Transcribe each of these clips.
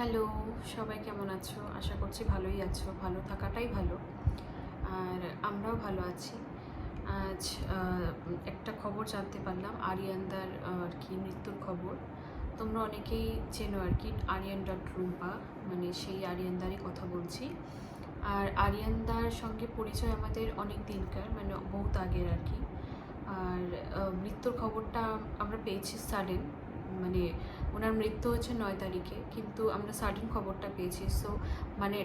Hello, সবাই কেমন আছো? আশা করছি ভালোই আছো। ভালো থাকাটাই ভালো। আর আমরাও ভালো আছি। আজ একটা খবর জানতে পারলাম আরিয়ানদার আর কি মৃত্যুর খবর। তোমরা অনেকেই চেনো আর কি, আরিয়ান ডট রুম্পা মানে সেই আরিয়ানদারই কথা বলছি। আর আরিয়ানদার সঙ্গে পরিচয় আমাদের অনেক দিনকার মানে বহুত আগের আর কি। আর মৃত্যুর খবরটা আমরা পেয়েছি সাডেন মানে ওনার মৃত্যু হচ্ছে নয় তারিখে, কিন্তু আমরা সাডেন খবরটা পেয়েছি। সো মানে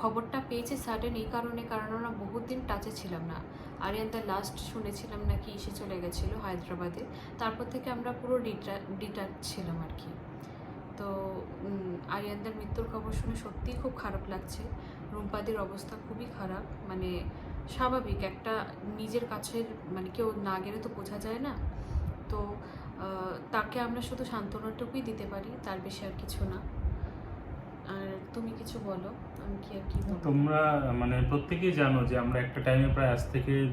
খবরটা পেয়েছি সাডেন এই কারণে, কারণ আমরা বহুত দিন টাচে ছিলাম না। আরিয়ানদা লাস্ট শুনেছিলাম নাকি এসে চলে গেছিল হায়দ্রাবাদে। তারপর থেকে আমরা পুরো ডিটা ডিটাচ ছিলাম আর কি। তো আরিয়ানদার মৃত্যুর খবর শুনে সত্যিই খুব খারাপ লাগছে। রুম্পাদের অবস্থা খুবই খারাপ মানে স্বাভাবিক একটা নিজের কাছের মানে কেউ না গেলে তো বোঝা যায় না। তো তাকে আমরা শুধু সান্ত্বনাটুকুই দিতে পারি তার বেশি আর কিছু না। আর তুমি কিছু বলো আমি কি আর কি তোমরা মানে প্রত্যেকেই জানো যে আমরা একটা টাইমে প্রায় আজ থেকে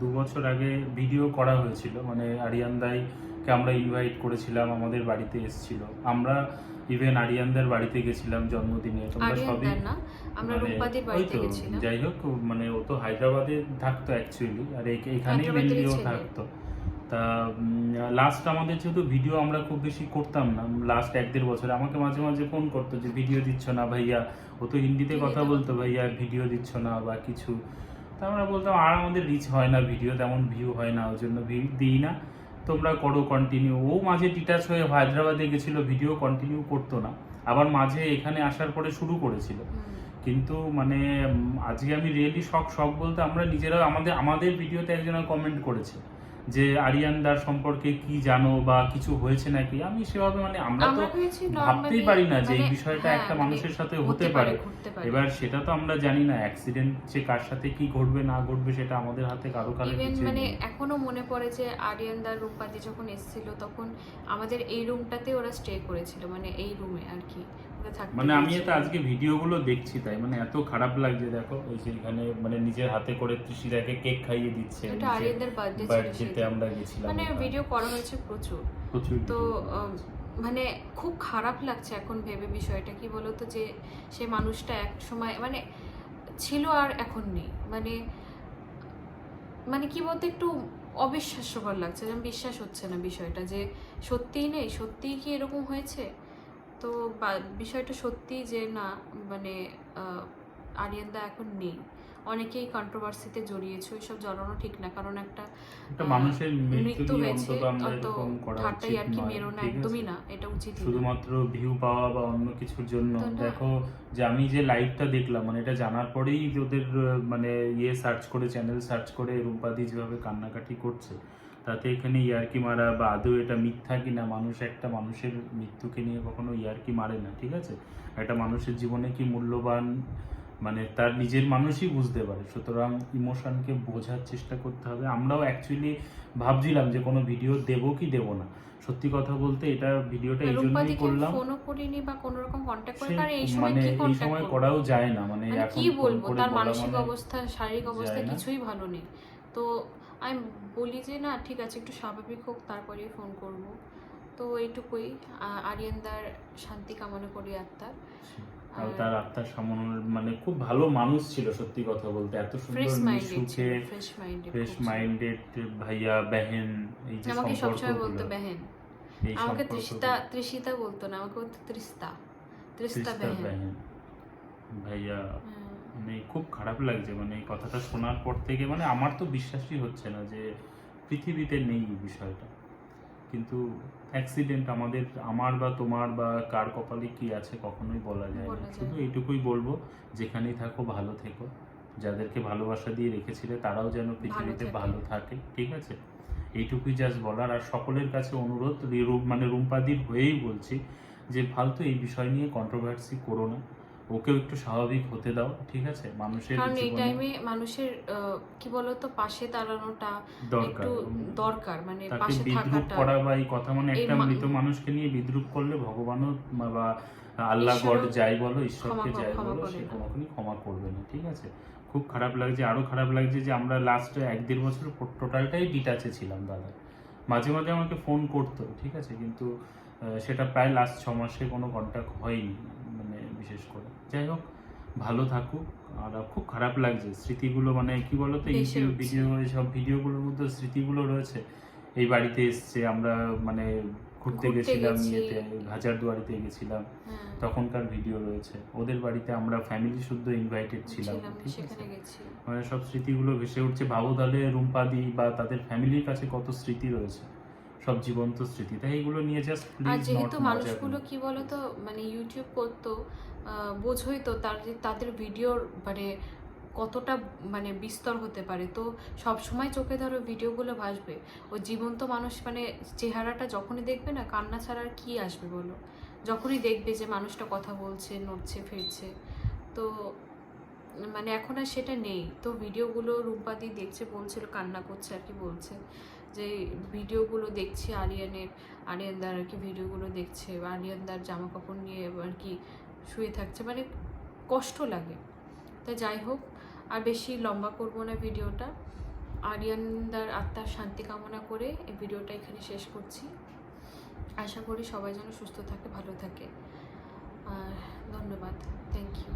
দু বছর আগে ভিডিও করা হয়েছিল। মানে আরিয়ান দাইকে আমরা ইনভাইট করেছিলাম আমাদের বাড়িতে এসেছিল। আমরা ইভেন আরিয়ানদার বাড়িতে গেছিলাম জন্মদিনে। তোমরা সবই না আমরা মানে রূপাদের বাড়িতে গেছিলাম। যাই হোক মানে ও তো হায়দ্রাবাদে থাকতো অ্যাকচুয়ালি আর এখ- এখানেই মেনলি ও থাকতো। তা লাস্ট আমাদের যেহেতু ভিডিও আমরা খুব বেশি করতাম না লাস্ট এক দেড় বছর আমাকে মাঝে মাঝে ফোন করতো যে ভিডিও দিচ্ছ না ভাইয়া? ও তো হিন্দিতে কথা বলতো ভাইয়া ভিডিও দিচ্ছ না বা কিছু। তা আমরা বলতাম আর আমাদের রিচ হয় না ভিডিও তেমন ভিউ হয় না ওই জন্য ভিউ দিই না। তোমরা করো কন্টিনিউ ও মাঝে ডিটাচ হয়ে হায়দ্রাবাদে গেছিল ভিডিও কন্টিনিউ করতো না। আবার মাঝে এখানে আসার পরে শুরু করেছিল। কিন্তু মানে আজকে আমি রিয়েলি শখ শখ বলতে আমরা নিজেরা আমাদের আমাদের ভিডিওতে একজন কমেন্ট করেছে। যে আরিয়ানদার সম্পর্কে কি জানো বা কিছু হয়েছে নাকি? আমি সেভাবে মানে আমরা তো ভাবতেই পারি না যে এই মানে বিষয়টা হ্যাঁ, একটা মানে মানুষের সাথে হতে পারে। এবার সেটা তো আমরা জানি না অ্যাক্সিডেন্ট যে কার সাথে কি ঘটবে না ঘটবে সেটা আমাদের হাতে কারও কারও মানে এখনও মনে পড়ে যে আরিয়ানদার রূপাদি যখন এসেছিল তখন আমাদের এই রুমটাতে ওরা স্টে করেছিল মানে এই রুমে আর কি। মানে আমি এটা আজকে ভিডিওগুলো দেখছি তাই মানে এত খারাপ লাগছে দেখো ওই যে এখানে মানে নিজের হাতে করে তৃষিদাকে কেক খাইয়ে দিচ্ছে এটা আরিয়ানদার বার্থডে আমরা গেছিলাম মানে ভিডিও করা হয়েছে প্রচুর। প্রচুর তো মানে খুব খারাপ লাগছে এখন ভেবে বিষয়টা। কি বলতো যে সে মানুষটা এক সময় মানে ছিল আর এখন নেই। মানে মানে কি বলতো একটু অবিশ্বাস্যকর লাগছে। যেন বিশ্বাস হচ্ছে না বিষয়টা যে সত্যিই নেই সত্যিই কি এরকম হয়েছে? তো বিষয়টা সত্যি যে না মানে আরিয়ানদা এখন নেই। অনেকেই কন্ট্রোভার্সিতে জড়িয়েছে ওইসব জড়ানো ঠিক না। কারণ একটা মানুষের মৃত্যু হয়েছে ঠাট্টাই আর কি মেরো না একদমই না এটা উচিত শুধুমাত্র ভিউ পাওয়া বা অন্য কিছুর জন্য। দেখো যে আমি যে লাইভটা দেখলাম মানে এটা জানার পরেই ওদের মানে ইয়ে সার্চ করে চ্যানেল সার্চ করে রূপাদি যেভাবে কান্নাকাটি করছে তাতে এখানে ইয়ারকি মারা বা আদৌ এটা মিথ্যা কিনা মানুষ একটা মানুষের মৃত্যুকে নিয়ে কখনো ইয়ারকি মারে না ঠিক আছে? একটা মানুষের জীবনে কি মূল্যবান? মানে তার নিজের মানুষই বুঝতে পারে। সুতরাং ইমোশনকে বোঝার চেষ্টা করতে হবে। আমরাও অ্যাকচুয়ালি ভাবছিলাম যে কোনো ভিডিও দেবো কি দেবো না। সত্যি কথা বলতে এটা ভিডিওটা এই জন্যই করলাম। ফোনও করিনি বা কোনো রকম কন্ট্যাক্ট করে কারণ এই সময় মানে কি এই সময় করাও যায় না। মানে মানে কি বলব? তার মানসিক মানে- অবস্থা শারীরিক অবস্থা কিছুই ভালো নেই। তো আমি বলি যে না ঠিক আছে একটু স্বাভাবিক হোক তারপরে ফোন করব। তো এইটুকুই আরিয়ানদার শান্তি কামনা করি আত্মার। আর তার আত্মার সামনের মানে খুব ভালো মানুষ ছিল সত্যি কথা বলতে। এত সুন্দর মিশুকে ফ্রেশ মাইন্ডেড ভাইয়া বেহেন এই যে আমাকে সবসময় বলতো বেহেন। আমাকে তৃষিতা তৃষিতা বলতো না আমাকে বলতো তিস্তা বেহেন। বেহেন। ভাইয়া হ্যাঁ। মানে খুব খারাপ লাগছে মানে এই কথাটা শোনার পর থেকে মানে আমার তো বিশ্বাসই হচ্ছে না যে পৃথিবীতে নেই এই বিষয়টা। কিন্তু অ্যাক্সিডেন্ট আমাদের আমার বা তোমার বা কার কপালে কি আছে কখনোই বলা যায় না। শুধু না। এইটুকুই বলব যেখানেই থাকো ভালো থেকো। যাদেরকে ভালোবাসা দিয়ে রেখেছিলে তারাও যেন পৃথিবীতে ভালো থাকে ঠিক আছে? এইটুকুই জাস্ট বলার। আর সকলের কাছে অনুরোধ মানে রুম্পাদির হয়েই বলছি যে ফালতু এই বিষয় নিয়ে কন্ট্রোভার্সি করো না। ওকেও একটু স্বাভাবিক হতে দাও ঠিক আছে? মানুষের কারণ এই টাইমে মানুষের কি বলতো পাশে দাঁড়ানোটা দরকার। একটু দরকার মানে পাশে বিদ্রুপ থাকাটা। করা বা এই কথা মানে একটা মৃত মানুষকে নিয়ে বিদ্রুপ করলে ভগবানও বা আল্লাহ গড যাই বলো ঈশ্বরকে যাই বলো সে না। কোনোদিনই ক্ষমা করবে না ঠিক আছে? খুব খারাপ লাগছে আরও খারাপ লাগছে যে আমরা লাস্ট এক দেড় বছর টোটালটাই ডিটাচে ছিলাম দাদা। মাঝে মাঝে আমাকে ফোন করতো ঠিক আছে? কিন্তু সেটা প্রায় লাস্ট ছ মাসে কোনো কন্ট্যাক্ট হয়নি। বিশেষ করে। যাই হোক ভালো থাকুক। আর খুব খারাপ লাগছে স্মৃতিগুলো মানে কি বলতো ইউটিউব ভিডিও সব ভিডিওগুলোর মধ্যে স্মৃতিগুলো রয়েছে। এই বাড়িতে এসছে আমরা মানে ঘুরতে গেছিলাম গেছি। ইয়েতে হাজারদুয়ারিতে গেছিলাম। হ্যাঁ। তখনকার ভিডিও রয়েছে। ওদের বাড়িতে আমরা ফ্যামিলি শুদ্ধ ইনভাইটেড ছিলাম। ঠিক আছে? মানে সব স্মৃতিগুলো ভেসে উঠছে। ভাবো তাহলে রুম্পাদি বা তাদের ফ্যামিলির কাছে কত স্মৃতি রয়েছে। সব জীবন্ত স্মৃতি। তাই এগুলো নিয়ে জাস্ট আর প্লিজ যেহেতু মানুষগুলো কি বলতো মানে ইউটিউব করতো বোঝোই তো তাদের ভিডিওর মানে কতটা মানে বিস্তর হতে পারে। তো সব সময় চোখে ধরো ভিডিওগুলো ভাসবে। ও জীবন্ত মানুষ মানে চেহারাটা যখনই দেখবে না, কান্না ছাড়া আর কি আসবে বলো? যখনই দেখবে যে মানুষটা কথা বলছে, নড়ছে, ফিরছে। তো মানে এখন আর সেটা নেই। তো ভিডিওগুলো রূপাদি দেখছে, বলছিল, কান্না করছে আর কি বলছে। যে ভিডিওগুলো দেখছি আরিয়ানের, আরিয়ানদার আর কি ভিডিওগুলো দেখছে। আরিয়ানদার জামা কাপড় নিয়ে আর কি শুয়ে থাকছে মানে কষ্ট লাগে। তা যাই হোক, আর বেশি লম্বা করব না ভিডিওটা। আরিয়ানদার আত্মার শান্তি কামনা করে এই ভিডিওটা এখানে শেষ করছি। আশা করি সবাই যেন সুস্থ থাকে, ভালো থাকে। আর ধন্যবাদ। Thank you